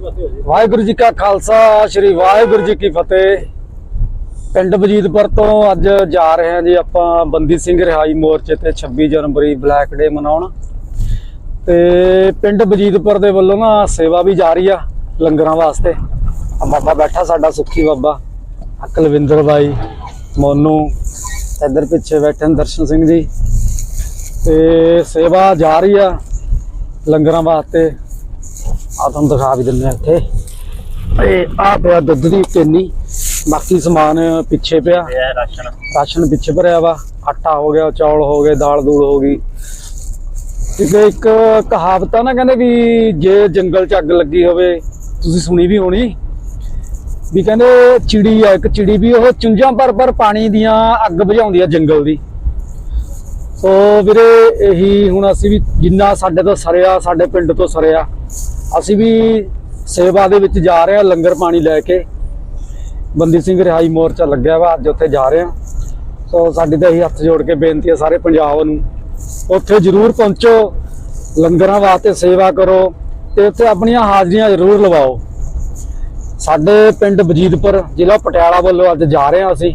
ਵਾਹਿਗੁਰੂ ਜੀ ਕਾ ਖਾਲਸਾ, ਸ੍ਰੀ ਵਾਹਿਗੁਰੂ ਜੀ ਕੀ ਫਤਿਹ। ਪਿੰਡ ਬਜੀਦਪੁਰ ਤੋਂ ਅੱਜ ਜਾ ਰਹੇ ਹਾਂ ਜੀ ਆਪਾਂ ਬੰਦੀ ਸਿੰਘ ਰਿਹਾਈ ਮੋਰਚੇ ਤੇ 26 ਜਨਵਰੀ ਬਲੈਕ ਡੇ ਮਨਾਉਣ। ਤੇ ਪਿੰਡ ਬਜੀਦਪੁਰ ਦੇ ਵੱਲੋਂ ਨਾ ਸੇਵਾ ਵੀ ਜਾਰੀ ਆ ਲੰਗਰਾਂ ਵਾਸਤੇ। ਬਾਬਾ ਬੈਠਾ ਸਾਡਾ ਸੁੱਖੀ ਬਾਬਾ ਅਕਲਵਿੰਦਰ ਬਾਈ, ਮੋਨੂ, ਇੱਧਰ ਪਿੱਛੇ ਬੈਠੇ ਨੇ ਦਰਸ਼ਨ ਸਿੰਘ ਜੀ। ਤੇ ਸੇਵਾ ਜਾਰੀ ਆ ਲੰਗਰਾਂ ਵਾਸਤੇ। ਆ ਤੁਹਾਨੂੰ ਦਿਖਾ ਵੀ ਦਿੰਦੇ ਆ ਇੱਥੇ। ਇਹ ਆ ਪਿਆ ਦੁੱਧ ਦੀ ਕੇਨੀ ਬਾਕੀ ਸਮਾਨ ਪਿੱਛੇ ਪਿਆ। ਰਾਸ਼ਨ। ਰਾਸ਼ਨ ਪਿੱਛੇ ਭਰਿਆ ਵਾ। ਆਟਾ ਹੋ ਗਿਆ ਚੌਲ ਹੋ ਗਏ ਦਾਲ ਦੂਲ ਹੋ ਗਈ। ਇੱਕ ਇੱਕ ਕਹਾਵਤ ਆ ਨਾ ਕਹਿੰਦੇ ਵੀ ਜੇ ਜੰਗਲ 'ਚ ਅੱਗ ਲੱਗੀ ਹੋਵੇ ਤੁਸੀਂ ਸੁਣੀ ਵੀ ਹੋਣੀ। ਵੀ ਕਹਿੰਦੇ ਚਿੜੀ ਆ ਇੱਕ ਚਿੜੀ ਵੀ ਉਹ ਚੁੰਝਾਂ ਪਰ ਪਰ ਪਾਣੀ ਦੀਆਂ ਅੱਗ ਬੁਝਾਉਂਦੀ ਆ ਜੰਗਲ ਦੀ। ਸੋ ਵੀਰੇ, ਇਹੀ ਹੁਣ ਅਸੀਂ ਵੀ ਜਿੰਨਾ ਸਾਡੇ ਤੋਂ ਸਰਿਆ, ਸਾਡੇ ਪਿੰਡ ਤੋਂ ਸਰਿਆ, ਅਸੀਂ ਵੀ ਸੇਵਾ ਦੇ ਵਿੱਚ ਜਾ ਰਹੇ ਹਾਂ, ਲੰਗਰ ਪਾਣੀ ਲੈ ਕੇ। ਬੰਦੀ ਸਿੰਘ ਰਿਹਾਈ ਮੋਰਚਾ ਲੱਗਿਆ ਵਾ, ਅੱਜ ਉੱਥੇ ਜਾ ਰਹੇ ਹਾਂ। ਸੋ ਸਾਡੀ ਤਾਂ ਇਹੀ ਹੱਥ ਜੋੜ ਕੇ ਬੇਨਤੀ ਹੈ ਸਾਰੇ ਪੰਜਾਬ ਨੂੰ, ਉੱਥੇ ਜ਼ਰੂਰ ਪਹੁੰਚੋ, ਲੰਗਰਾਂ ਵਾਸਤੇ ਸੇਵਾ ਕਰੋ ਤੇ ਉੱਥੇ ਆਪਣੀਆਂ ਹਾਜ਼ਰੀਆਂ ਜ਼ਰੂਰ ਲਵਾਓ। ਸਾਡੇ ਪਿੰਡ ਬਜੀਦਪੁਰ ਜ਼ਿਲ੍ਹਾ ਪਟਿਆਲਾ ਵੱਲੋਂ ਅੱਜ ਜਾ ਰਹੇ ਹਾਂ ਅਸੀਂ।